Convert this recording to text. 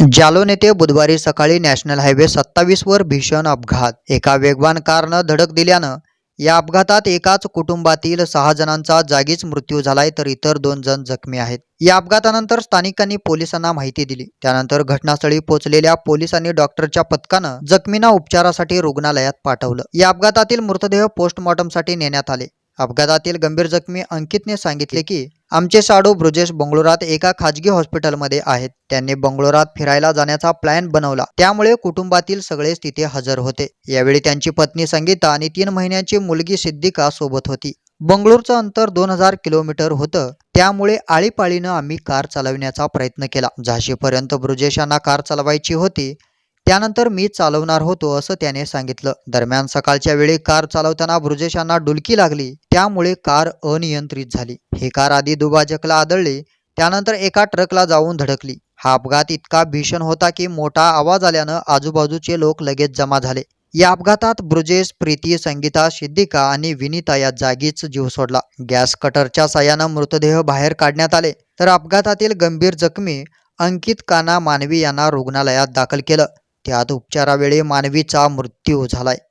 जालोन येथे बुधवारी सकाळी नॅशनल हायवे सत्तावीसवर भीषण अपघात. एका वेगवान कारनं धडक दिल्यानं या अपघातात एकाच कुटुंबातील सहा जणांचा जागीच मृत्यू झालाय तर इतर दोन जण जखमी आहेत. या अपघातानंतर स्थानिकांनी पोलिसांना माहिती दिली. त्यानंतर घटनास्थळी पोहोचलेल्या पोलिसांनी डॉक्टरच्या पथकानं जखमींना उपचारासाठी रुग्णालयात पाठवलं. या अपघातातील मृतदेह पोस्टमॉर्टमसाठी नेण्यात आले. अपघातातील गंभीर जखमी अंकितने सांगितले की आमचे साडू ब्रुजेश बंगळुरात एका खाजगी हॉस्पिटलमध्ये आहेत. त्यांनी बंगळुरात फिरायला जाण्याचा प्लॅन बनवला. त्यामुळे कुटुंबातील सगळेच तिथे हजर होते. यावेळी त्यांची पत्नी संगीता आणि तीन महिन्यांची मुलगी सिद्धिका सोबत होती. बंगळूरचं अंतर दोन हजार किलोमीटर होतं. त्यामुळे आळीपाळीनं आम्ही कार चालवण्याचा प्रयत्न केला. झाशीपर्यंत ब्रुजेश यांना कार चालवायची होती. त्यानंतर मी चालवणार होतो असं त्याने सांगितलं. दरम्यान सकाळच्या वेळी कार चालवताना ब्रुजेशांना डुलकी लागली. त्यामुळे कार अनियंत्रित झाली. ही कार आधी दुभाजकला आदळली. त्यानंतर एका ट्रकला जाऊन धडकली. हा अपघात इतका भीषण होता की मोठा आवाज आल्यानं आजूबाजूचे लोक लगेच जमा झाले. या अपघातात ब्रुजेश प्रीती संगीता सिद्धिका आणि विनिता या जागीच जीव सोडला. गॅस कटरच्या साह्यानं मृतदेह बाहेर काढण्यात आले. तर अपघातातील गंभीर जखमी अंकित काना मानवी यांना रुग्णालयात दाखल केलं. त्यात उपचारावेळी मानवीचा मृत्यू झालाय.